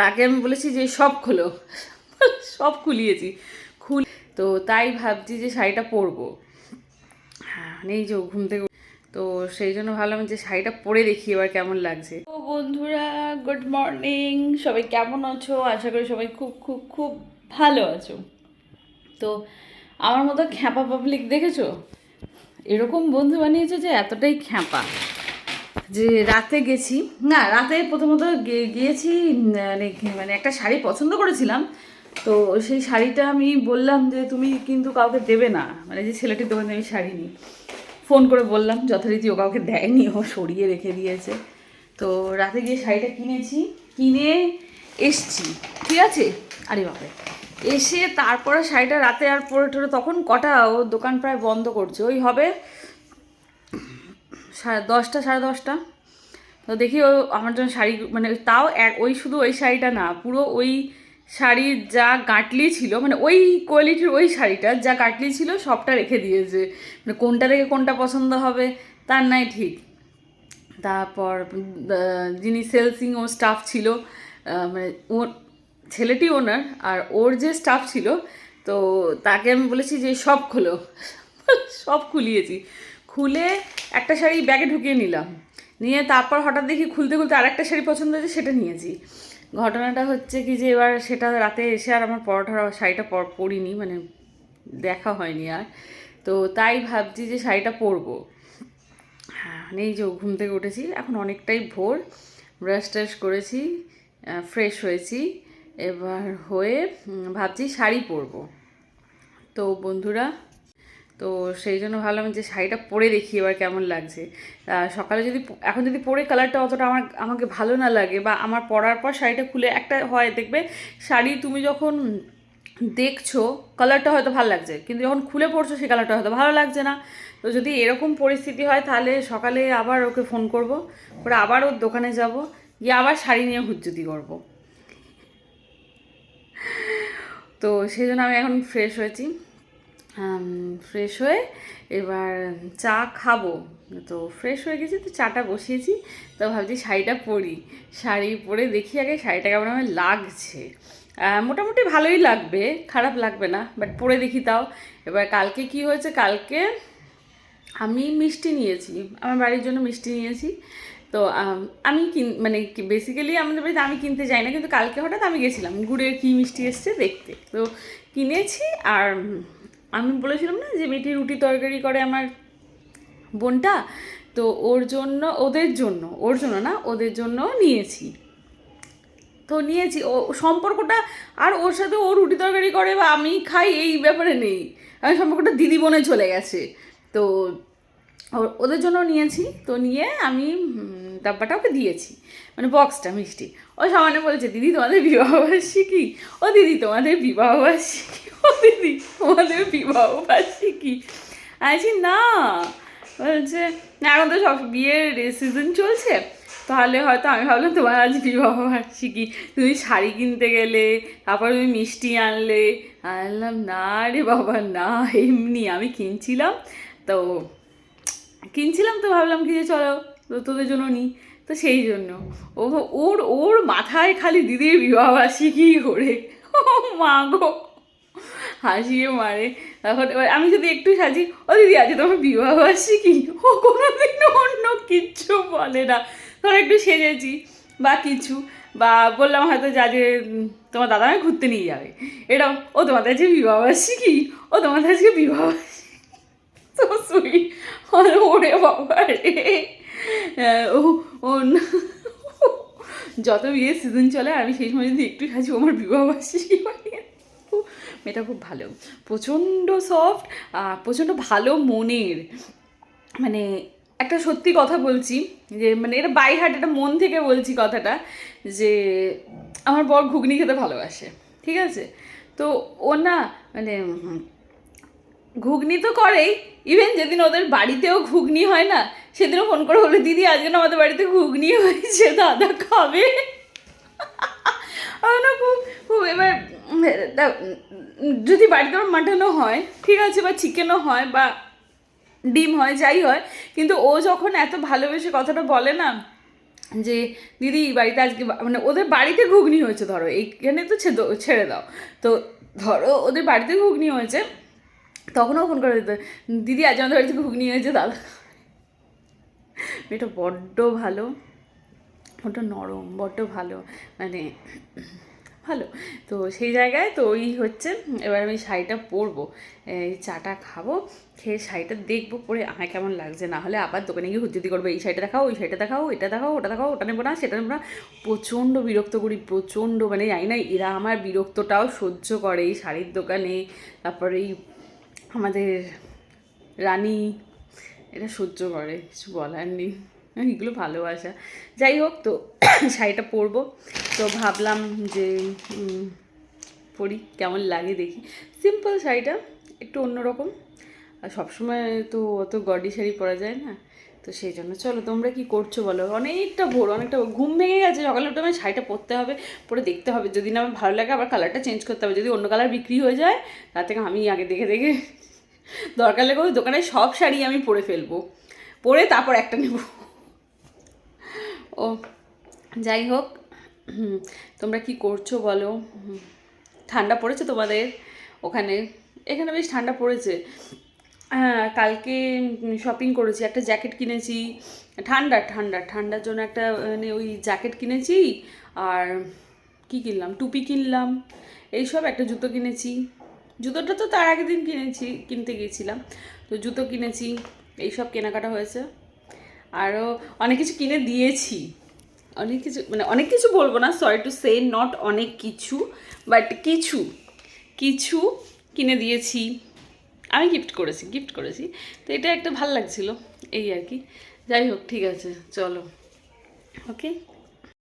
তাকে আমি বলেছি যে সব খোলো। সব খুলিয়েছি। খুল তো তাই ভাবছি যে শাড়িটা পরবো। হ্যাঁ নেই যে ঘুম থেকে তো সেই জন্য ভাবলাম যে শাড়িটা পরে দেখি এবার কেমন লাগছে। তো বন্ধুরা গুড মর্নিং সবাই কেমন আছো? আশা করি সবাই খুব খুব খুব ভালো আছো। তো আমার মতো খ্যাপা পাবলিক দেখেছ? এরকম বন্ধু বানিয়েছে যে এতটাই খ্যাপা। যে রাতে গেছি, না, রাতে প্রথমত গিয়েছি মানে মানে একটা শাড়ি পছন্দ করেছিলাম। তো সেই শাড়িটা আমি বললাম যে, তুমি কিন্তু কাউকে দেবে না। মানে যে ছেলেটির দোকানে আমি শাড়ি নিই। ফোন করে বললাম, যথারীতি ও কাউকে দেয়নি, ও সরিয়ে রেখে দিয়েছে। তো রাতে গিয়ে শাড়িটা কিনেছি, কিনে এসছি, ঠিক আছে? আরে বাপরে! এসে তারপরে শাড়িটা রাতে আর পরে টরে তখন কটা ও দোকান প্রায় বন্ধ করছে। ওই হবে সাড়ে দশটা সাড়ে দশটা। তো দেখি ও আমার জন্য শাড়ি মানে তাও এক, ওই শুধু ওই শাড়িটা না, পুরো ওই শাড়ির যা গাঁটলি ছিল মানে ওই কোয়ালিটির ওই শাড়িটা, যা গাঁটলি ছিল সবটা রেখে দিয়েছে। মানে কোনটা থেকে কোনটা পছন্দ হবে, তার নাই ঠিক। তারপর যিনি সেলসিং ও স্টাফ ছিল মানে ওর ছেলেটি ওনার, আর ওর যে স্টাফ ছিল, তো তাকে আমি বলেছি যে সব খোলো। সব খুলিয়েছি। খুলে একটা শাড়ি ব্যাগে ঢুকিয়ে নিলাম। নিয়ে তারপর হঠাৎ দেখি খুলতে খুলতে আরেকটা শাড়ি পছন্দ হয়েছে, সেটা নিয়েছি। ঘটনাটা হচ্ছে কি যে এবার সেটা রাতে এসে আর আমার পরোটার শাড়িটা পর, পরিনি মানে দেখা হয়নি আর। তো তাই ভাবছি যে শাড়িটা পরবো। হ্যাঁ নেই যে ঘুম থেকে উঠেছি, এখন অনেকটাই ভোর। ব্রাশ ট্রাশ করেছি ফ্রেশ হয়েছি। এবার হয়ে ভাবছি শাড়ি পরবো। তো বন্ধুরা তো সেই জন্য ভাবলাম যে শাড়িটা পরে দেখি এবার কেমন লাগছে। সকালে যদি এখন যদি পরে কালারটা অতটা আমার, আমাকে ভালো না লাগে বা আমার পরার পর শাড়িটা খুলে একটা হয়, দেখবে শাড়ি তুমি যখন দেখছ কালারটা হয়তো ভালো লাগছে, কিন্তু যখন খুলে পড়ছো সেই কালারটা হয়তো ভালো লাগছে না। তো যদি এরকম পরিস্থিতি হয় তাহলে সকালে আবার ওকে ফোন করব ওরা আবার ওর দোকানে যাব, গিয়ে আবার শাড়ি নিয়ে হুজ্জুতি করব। তো সেই জন্য আমি এখন ফ্রেশ হয়েছি। ফ্রেশ হয়ে এবার চা খাব। তো ফ্রেশ হয়ে গেছি, তো চাটা বসিয়েছি। তো ভাবছি শাড়িটা পরি। শাড়ি পরে দেখি আগে শাড়িটা কেমন আমার লাগছে। মোটামুটি ভালোই লাগবে, খারাপ লাগবে না বাট পরে দেখি তাও। এবার কালকে কি হয়েছে, কালকে আমি মিষ্টি নিয়েছি, আমার বাড়ির জন্য মিষ্টি নিয়েছি। তো, আমি কিন মানে বেসিক্যালি আমাদের বাড়িতে আমি কিনতে যাই না, কিন্তু কালকে হঠাৎ আমি গেছিলাম, গুড়ের কী মিষ্টি এসছে দেখতে। তো কিনেছি আর আমি বলেছিলাম না যে মেয়েটি রুটি তরকারি করে আমার বোনটা? তো ওর জন্য, ওদের জন্য, ওর জন্য না, ওদের জন্য নিয়েছি। তো নিয়েছি। ও, সম্পর্কটা, আর ওর সাথে ও রুটি তরকারি করে বা আমি খাই, এই ব্যাপারে নেই। আমি সম্পর্কটা দিদি বোনে চলে গেছে। তো ওদের জন্য নিয়েছি। তো নিয়ে আমি ডাব্বাটা ওকে দিয়েছি। মানে বক্সটা, মিষ্টি। ও সামান্য বলেছে, দিদি, তোমাদের বিবাহবার্ষিকী? ও, দিদি, তোমাদের বিবাহবার্ষিকী। দিদি, তোমাদের বিবাহবার্ষিকী আমি বলছি না, বলছে, এখন তো সব বিয়ের সিজন চলছে, তাহলে হয়তো আমি ভাবলাম তোমার আজ বিবাহ বার্ষিকী। তুমি শাড়ি কিনতে গেলে, তারপর তুমি মিষ্টি আনলে। আনলাম না রে বাবা, না, এমনি আমি কিনছিলাম। তো কিনছিলাম তো, ভাবলাম কি যে চলো, তো তোদের জন্য নিই তো সেই জন্য। ও, ওর ওর মাথায় খালি দিদির বিবাহবার্ষিকী করে ও মা গো। হাসিয়ে মারে। তখন এবার আমি যদি একটু সাজি, ও দিদি, আজকে তোমার বিবাহবার্ষিকী ও কোনোদিন অন্য কিচ্ছু বলে না। ধর একটু সেজেছি বা কিছু, বা বললাম হয়তো যা যে তোমার দাদা আমায় ঘুরতে নিয়ে যাবে। এরকম ও তোমাদের আজকে বিবাহবার্ষিকী ও তোমাদের আজকে বিবাহবার্ষিকী তো সুইট ওরে বাবা রে। ও যত বিয়ে সিজন চলে, আমি সেই সময় যদি একটু সাজি আমার বিবাহবার্ষিকী বানিয়ে মেয়েটা খুব ভালো। প্রচণ্ড সফট প্রচণ্ড ভালো মনের। মানে একটা সত্যি কথা বলছি, যে মানে এটা বাই হার্ট এটা মন থেকে বলছি কথাটা, যে আমার বর ঘুগনি খেতে ভালোবাসে, ঠিক আছে? তো ও না মানে ঘুগনি তো করেই ইভেন যেদিন ওদের বাড়িতেও ঘুগনি হয় না, সেদিনও ফোন করে বলে, দিদি, আজকে না আমাদের বাড়িতে ঘুগনি হয়েছে, দাদা খাবে? খুব এবার যদি বাড়িতে আমার মাটনও হয়, ঠিক আছে, বা চিকেনও হয়, বা ডিম হয়, যাই হয়, কিন্তু ও যখন এত ভালোবেসে কথাটা বলে না, যে দিদি বাড়িতে আজকে মানে ওদের বাড়িতে ঘুগনি হয়েছে, ধরো, এইখানে তো ছেড়ে দাও। তো ধরো, ওদের বাড়িতে ঘুগনি হয়েছে, তখনও ফোন করে দিত, দিদি, আজ আমাদের বাড়িতে ঘুগনি হয়েছে, দাদা। মেয়েটা বড্ড ভালো। ওটা নরম, বড্ড ভালো মানে ভালো। তো সেই জায়গায় তো ওই হচ্ছে, এবার আমি শাড়িটা পরবো, এই চাটা খাব, খেয়ে শাড়িটা দেখব, পরে আমার কেমন লাগছে। না হলে আবার দোকানে গিয়ে হুজ্জুতি করব, এই শাড়িটা দেখাও, ওই শাড়িটা দেখাও, এটা দেখাও, ওটা দেখাও, ওটা নেব না, সেটা নেব না। প্রচণ্ড বিরক্ত করি, প্রচণ্ড মানে জানি না, এরা আমার বিরক্তটাও সহ্য করে এই শাড়ির দোকানে। তারপরে এই আমাদের রানী, এটা সহ্য করে, কিছু বলার নেই। এগুলো ভালোবাসা। যাই হোক তো, শাড়িটা পরবো। তো ভাবলাম যে পরি, কেমন লাগে দেখি। সিম্পল শাড়িটা, একটু অন্যরকম। আর সবসময় তো অত গডি শাড়ি পরা যায় না। তো সেই জন্য, চলো তোমরা কি করছ বলো? অনেকটা ভোর অনেকটা ঘুম ভেঙে গেছে, সকালে উঠে আমার শাড়িটা পরতে হবে, পরে দেখতে হবে। যদি না আমার ভালো লাগে, আবার কালারটা চেঞ্জ করতে হবে। যদি অন্য কালার বিক্রি হয়ে যায়, তার থেকে আমি আগে দেখে দেখে দরকার লেগে দোকানে সব শাড়ি আমি পরে ফেলব। পরে তারপর একটা নেব। ও, যাই হোক তোমরা কি করছ বলো? ঠান্ডা পড়েছে তোমাদের ওখানে? এখানে বেশ ঠান্ডা পড়েছে। হ্যাঁ কালকে শপিং করেছি, একটা জ্যাকেট কিনেছি। ঠান্ডা ঠান্ডা, ঠান্ডার জন্য একটা মানে ওই জ্যাকেট কিনেছি আর কি কিনলাম? টুপি কিনলাম, এইসব একটা জুতো কিনেছি। জুতোটা তো তার আগের দিন কিনেছি, কিনতে গিয়েছিলাম। তো জুতো কিনেছি, এইসব কেনাকাটা হয়েছে। আরও অনেক কিছু কিনে দিয়েছি। অনেক কিছু মানে অনেক কিছু বলব না সরি টু সে নট অনেক কিছু বাট কিছু কিছু কিনে দিয়েছি। আমি গিফট করেছি গিফট করেছি। তো এটা একটা ভালো লাগছিল, এই আর কি। যাই হোক, ঠিক আছে, চলো। ওকে